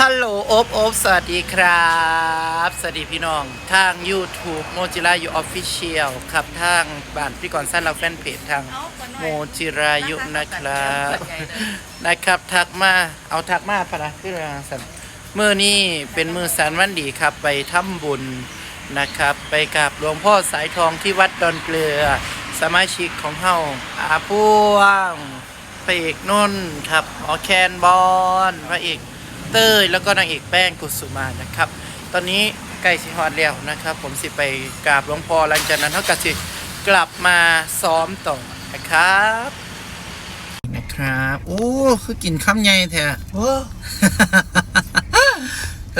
ฮัลโหลโอบโอบสวัสดีครับ สวัสดีพี่น้อง ทาง YouTube โมจิรายุออฟฟิเชียลครับทางบ้านพี่ก่อนสั้นเราแฟนเพจทางโมจิรายุนะครับ นะครับ ทักมา เอาทักมาพะนะคือว่าสันมือนี้เป็นมือสันวันดีครับ ไปทำบุญนะครับ ไปกับหลวงพ่อสายทองที่วัดดอนเกลือ สมาชิกของเฮาอาพวงพระเอกนุ่นครับหมอแคนบอลพระเอก เต้ยแล้วก็นางเอกแป้งกุสุมานะครับ ตอนนี้ใกล้สิฮอดแล้วนะครับ ผมสิไปกราบหลวงพ่อหลังจากนั้นเท่ากับสิกลับมาซ้อมต่อนะครับนะครับ โอ้คือกินข้ามใหญ่แท้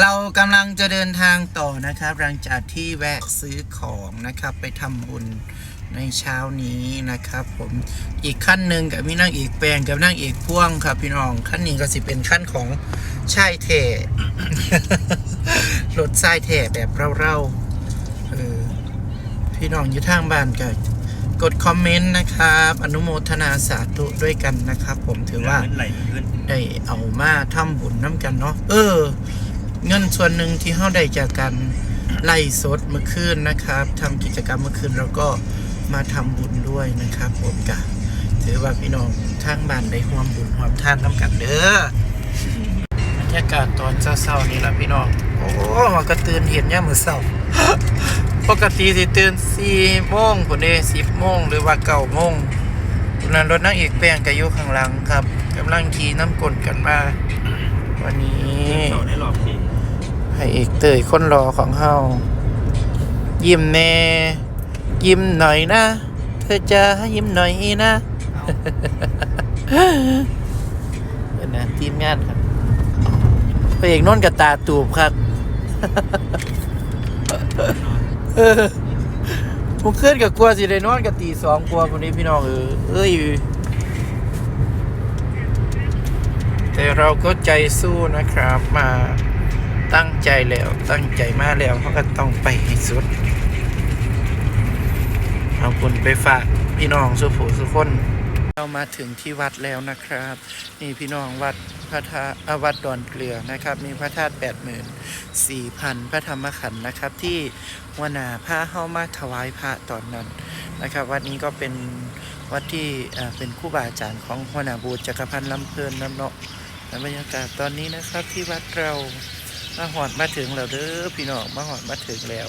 เรากำลังจะเดินทางต่อนะครับ หลังจากที่แวะซื้อของนะครับ ไปทำบุญ ในเช้านี้นะครับผมอีกขั้นหนึ่งกับมีนั่งเอกแปลงกับนั่งเอกพ่วงครับพี่น้องขั้นนี้ก็สิเป็นขั้นของชายเทรถชายเทแบบเร่าๆเออพี่น้องอยู่ทางบ้านก็กดคอมเมนต์นะครับ อนุโมทนาสาธุด้วยกันนะครับ ผมถือว่าไหลขึ้นได้เอามาทำบุญน้ำกันเนาะเออ เงินส่วนหนึ่งที่เฮาได้จากการไล่สดเมื่อคืนนะครับทำกิจกรรมเมื่อคืนแล้วก็ มาทำบุญด้วยนะครับผมกะถือว่าพี่น้องทางบ้านได้ร่วมบุญร่วมทานน้ำกันเด้อบรรยากาศตอนเช้าๆนี่แหละพี่น้องโอ้มันก็ตื่นเห็นย่ามมื้อเช้าปกติสิตื่น4โมงพุ่นเด้10โมงหรือว่า9โมงคุณนันรถนั่งเอกแป้งกับยุข้างหลังครับกำลังขี่น้ำกลนกันมาวันนี้ต่อได้รอบทีให้เอกเตยคนรอของเฮายิ้มแน่ ยิ้มหน่อยนะ เธอจะยิ้มหน่อยนะเป็นนะทีมงานครับพระเอกนนกับตาตูบครับเออผมขึ้นกับกลัวสิได้นอนกับตีสองกลัวคนนี้พี่น้องเออเอ้ยแต่เราก็ใจสู้นะครับมาตั้งใจแล้วตั้งใจมาแล้วเขาก็ต้องไปให้สุด เอาบุญไปฝากพี่น้องสุผูสุคนเรามาถึงที่วัดแล้วนะครับ นี่พี่น้องวัดพระธาตุวัดดอนเกลือนะครับ มีพระธาตุแปดหมื่นสี่พันพระธรรมขันธ์นะครับ ที่วนาพระเข้ามาถวายพระตอนนั้นนะครับ วัดนี้ก็เป็นวัดที่เป็นคู่บาอาจารย์ของหัวนาบูรจักรพันธ์ลำเพลินน้ำเนาะและบรรยากาศตอนนี้นะครับที่วัดเรามาหอดมาถึงแล้วเด้อพี่น้องมาหอดมาถึงแล้ว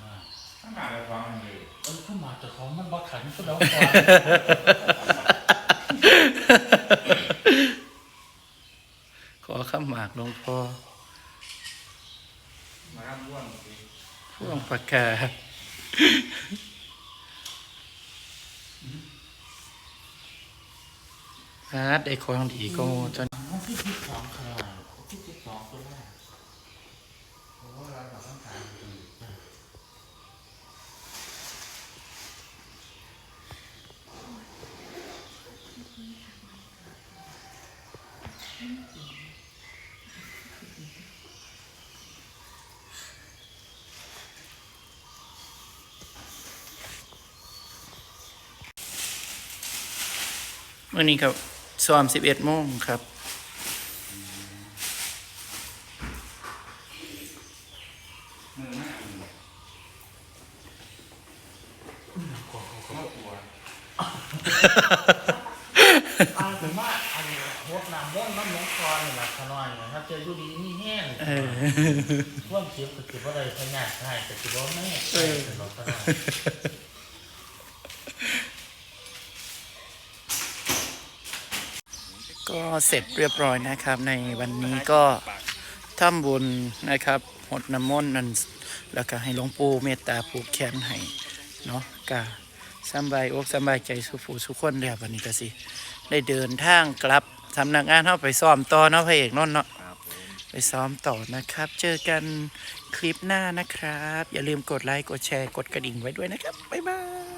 แต่ของมันบ่ขันก็แล้วก่อนขอข้ามหมากหลวงพ่อพ่วงปากกาฮาร์ดไอของดีก็จนมันที่ที่สองขนาดที่ที่สองตัวแรกโอ้เราเราต้องการดี มื่อนี้ครับซ้อมสิบเอ็ดโมงครับเอาเป็นว่าอันนี้พวกน้ำม่วงน้ำหลงกรนี่แหละขน้อยเนี่ยครับเจออยู่ดีนี่แห้งเออ ท่วมเสียบก็คือว่าอะไรพญาใช่แต่คือว่าแม่เออเป็นรถขน้อย ก็เสร็จเรียบร้อยนะครับ ในวันนี้ก็ทำบุญนะครับหดน้ำมนต์นั่นแล้วก็ให้หลวงปู่เมตตาผูกแขนให้เนาะกะสบายอกสบายใจสุขูสุขคนแล้ววันนี้ก็สิ ได้เดินทางกลับสำนักงานเฮาไปซ้อมต่อเนาะพระเอกนนท์เนาะไปซ้อมต่อนะครับ เจอกันคลิปหน้านะครับ อย่าลืมกดไลค์กดแชร์กดกระดิ่งไว้ด้วยนะครับ บ๊ายบาย